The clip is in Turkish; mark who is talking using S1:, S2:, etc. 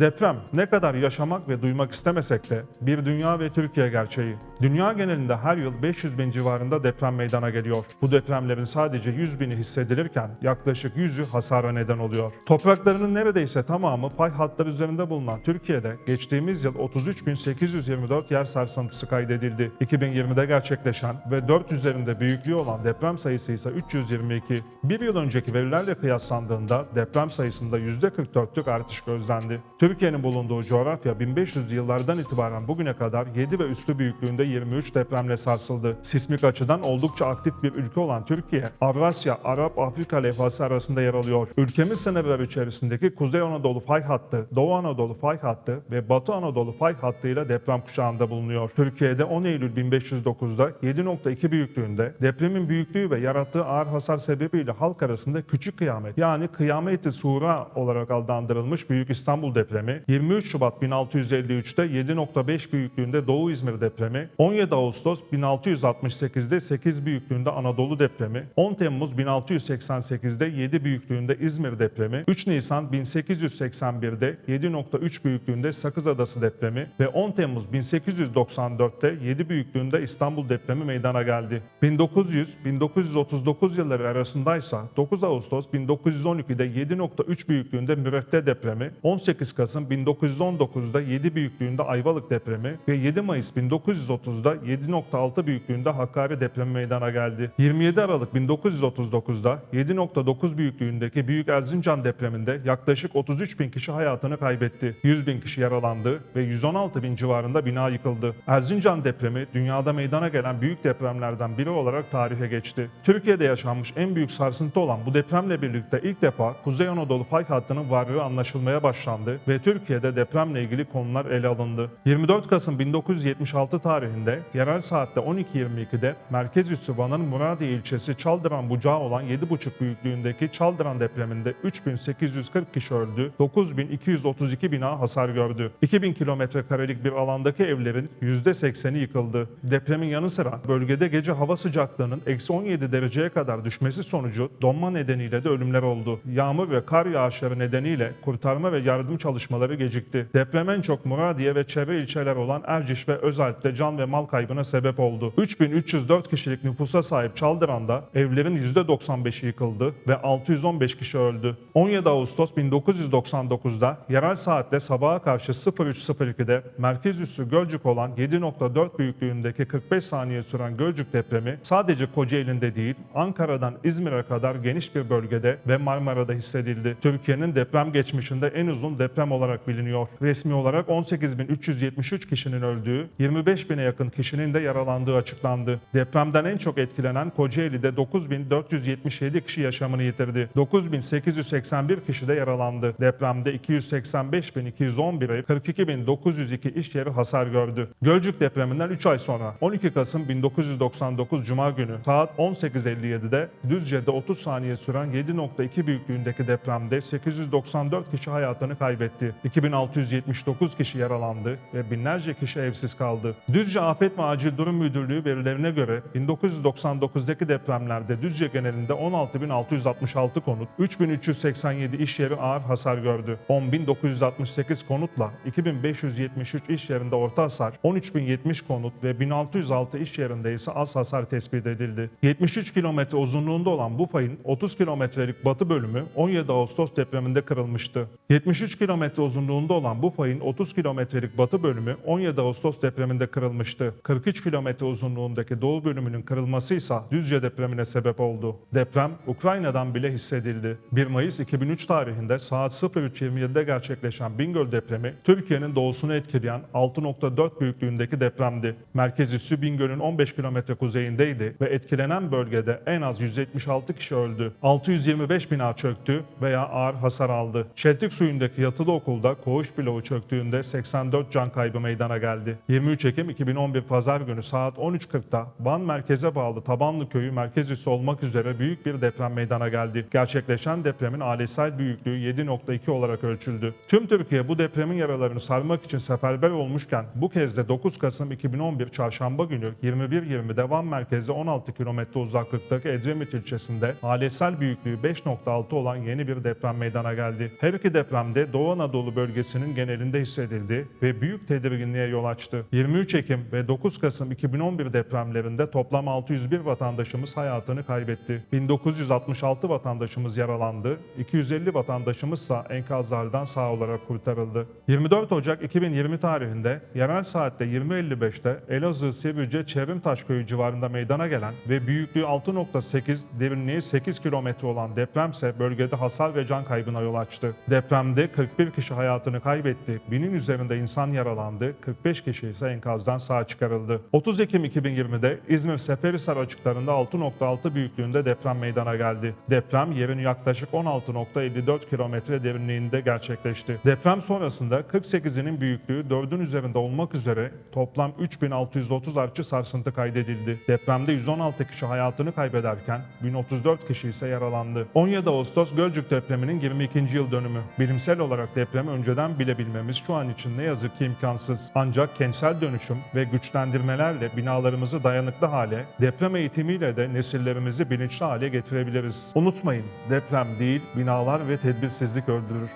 S1: Deprem ne kadar yaşamak ve duymak istemesek de bir dünya ve Türkiye gerçeği. Dünya genelinde her yıl 500 bin civarında deprem meydana geliyor. Bu depremlerin sadece 100 bini hissedilirken yaklaşık 100'ü hasara neden oluyor. Topraklarının neredeyse tamamı fay hatları üzerinde bulunan Türkiye'de geçtiğimiz yıl 33.824 yer sarsıntısı kaydedildi. 2020'de gerçekleşen ve 4 üzerinde büyüklüğü olan deprem sayısı ise 322. Bir yıl önceki verilerle kıyaslandığında deprem sayısında %44'lük artış gözlendi. Türkiye'nin bulunduğu coğrafya 1500'lü yıllardan itibaren bugüne kadar 7 ve üstü büyüklüğünde 23 depremle sarsıldı. Sismik açıdan oldukça aktif bir ülke olan Türkiye, Avrasya, Arap, Afrika levhası arasında yer alıyor. Ülkemiz sınırları içerisindeki Kuzey Anadolu fay hattı, Doğu Anadolu fay hattı ve Batı Anadolu fay hattıyla deprem kuşağında bulunuyor. Türkiye'de 10 Eylül 1509'da 7.2 büyüklüğünde depremin büyüklüğü ve yarattığı ağır hasar sebebiyle halk arasında küçük kıyamet yani kıyameti sura olarak adlandırılmış Büyük İstanbul depremi, 23 Şubat 1653'te 7.5 büyüklüğünde Doğu İzmir depremi, 17 Ağustos 1668'de 8 büyüklüğünde Anadolu depremi, 10 Temmuz 1688'de 7 büyüklüğünde İzmir depremi, 3 Nisan 1881'de 7.3 büyüklüğünde Sakız Adası depremi ve 10 Temmuz 1894'te 7 büyüklüğünde İstanbul depremi meydana geldi. 1900-1939 yılları arasındaysa 9 Ağustos 1912'de 7.3 büyüklüğünde Mürefte depremi, 18 Kasım 1919'da 7 büyüklüğünde Ayvalık depremi ve 7 Mayıs 1930'da 7.6 büyüklüğünde Hakkari depremi meydana geldi. 27 Aralık 1939'da 7.9 büyüklüğündeki Büyük Erzincan depreminde yaklaşık 33 bin kişi hayatını kaybetti. 100 bin kişi yaralandı ve 116 bin civarında bina yıkıldı. Erzincan depremi dünyada meydana gelen büyük depremlerden biri olarak tarihe geçti. Türkiye'de yaşanmış en büyük sarsıntı olan bu depremle birlikte ilk defa Kuzey Anadolu fay hattının varlığı anlaşılmaya başlandı ve Türkiye'de depremle ilgili konular ele alındı. 24 Kasım 1976 tarihinde yerel saatte 12.22'de merkez üssü Van'ın Muradiye ilçesi Çaldıran bucağı olan 7.5 büyüklüğündeki Çaldıran depreminde 3840 kişi öldü, 9232 bina hasar gördü. 2000 kilometre karelik bir alandaki evlerin %80'i yıkıldı. Depremin yanı sıra bölgede gece hava sıcaklığının eksi 17 dereceye kadar düşmesi sonucu donma nedeniyle de ölümler oldu. Yağmur ve kar yağışları nedeniyle kurtarma ve yardım çalışmaları gecikti. Deprem en çok Muradiye ve çevre ilçeler olan Erciş ve Özalp'te can ve mal kaybına sebep oldu. 3304 kişilik nüfusa sahip Çaldıran'da evlerin %95'i yıkıldı ve 615 kişi öldü. 17 Ağustos 1999'da yerel saatle sabaha karşı 03.02'de merkez üssü Gölcük olan 7.4 büyüklüğündeki 45 saniye süren Gölcük depremi sadece Kocaeli'nde değil Ankara'dan İzmir'e kadar geniş bir bölgede ve Marmara'da hissedildi. Türkiye'nin deprem geçmişinde en uzun deprem olarak biliniyor. Resmi olarak 18.373 kişinin öldüğü, 25.000'e yakın kişinin de yaralandığı açıklandı. Depremden en çok etkilenen Kocaeli'de 9.477 kişi yaşamını yitirdi. 9.881 kişi de yaralandı. Depremde 285.211'e 42.902 iş yeri hasar gördü. Gölcük depreminden 3 ay sonra 12 Kasım 1999 Cuma günü saat 18.57'de Düzce'de 30 saniye süren 7.2 büyüklüğündeki depremde 894 kişi hayatını kaybetti. 2679 kişi yaralandı ve binlerce kişi evsiz kaldı. Düzce Afet ve Acil Durum Müdürlüğü verilerine göre 1999'daki depremlerde Düzce genelinde 16.666 konut, 3.387 iş yeri ağır hasar gördü. 10.968 konutla 2.573 iş yerinde orta hasar, 13.070 konut ve 1606 iş yerinde ise az hasar tespit edildi. 73 kilometre uzunluğunda olan bu fayın 30 kilometrelik batı bölümü 17 Ağustos depreminde kırılmıştı. 73 kilometre uzunluğunda olan bu fayın 30 kilometrelik batı bölümü 17 Ağustos depreminde kırılmıştı. 43 kilometre uzunluğundaki doğu bölümünün kırılması ise Düzce depremine sebep oldu. Deprem Ukrayna'dan bile hissedildi. 1 Mayıs 2003 tarihinde saat 03.27'de gerçekleşen Bingöl depremi Türkiye'nin doğusunu etkileyen 6.4 büyüklüğündeki depremdi. Merkez üssü Bingöl'ün 15 kilometre kuzeyindeydi ve etkilenen bölgede en az 176 kişi öldü. 625 bina çöktü veya ağır hasar aldı. Şeltik suyundaki yatılı okulda koğuş bloğu çöktüğünde 84 can kaybı meydana geldi. 23 Ekim 2011 Pazar günü saat 13.40'da Van merkeze bağlı Tabanlı köyü merkez üssü olmak üzere büyük bir deprem meydana geldi. Gerçekleşen depremin ailesel büyüklüğü 7.2 olarak ölçüldü. Tüm Türkiye bu depremin yaralarını sarmak için seferber olmuşken bu kez de 9 Kasım 2011 Çarşamba günü 21.20'de Van merkezi 16 kilometre uzaklıktaki Edremit ilçesinde ailesel büyüklüğü 5.6 olan yeni bir deprem meydana geldi. Her iki depremde Doğu Anadolu bölgesinin genelinde hissedildi ve büyük tedirginliğe yol açtı. 23 Ekim ve 9 Kasım 2011 depremlerinde toplam 601 vatandaşımız hayatını kaybetti. 1966 vatandaşımız yaralandı, 250 vatandaşımızsa enkazlardan sağ olarak kurtarıldı. 24 Ocak 2020 tarihinde yerel saatte 20.55'te Elazığ Sivrice Çevrimtaş köyü civarında meydana gelen ve büyüklüğü 6.8, derinliği 8 kilometre olan depremse bölgede hasar ve can kaybına yol açtı. Depremde 41 kişi hayatını kaybetti, binin üzerinde insan yaralandı, 45 kişi ise enkazdan sağ çıkarıldı. 30 Ekim 2020'de İzmir Seferihisar açıklarında 6.6 büyüklüğünde deprem meydana geldi. Deprem yerin yaklaşık 16.54 kilometre derinliğinde gerçekleşti. Deprem sonrasında 48'inin büyüklüğü 4'ün üzerinde olmak üzere toplam 3630 artçı sarsıntı kaydedildi. Depremde 116 kişi hayatını kaybederken 1034 kişi ise yaralandı. 17 Ağustos Gölcük depreminin 22. yıl dönümü. Bilimsel olarak depremi önceden bilebilmemiz şu an için ne yazık ki imkansız. Ancak kentsel dönüşüm ve güçlendirmelerle binalarımızı dayanıklı hale, deprem eğitimiyle de nesillerimizi bilinçli hale getirebiliriz. Unutmayın, deprem değil, binalar ve tedbirsizlik öldürür.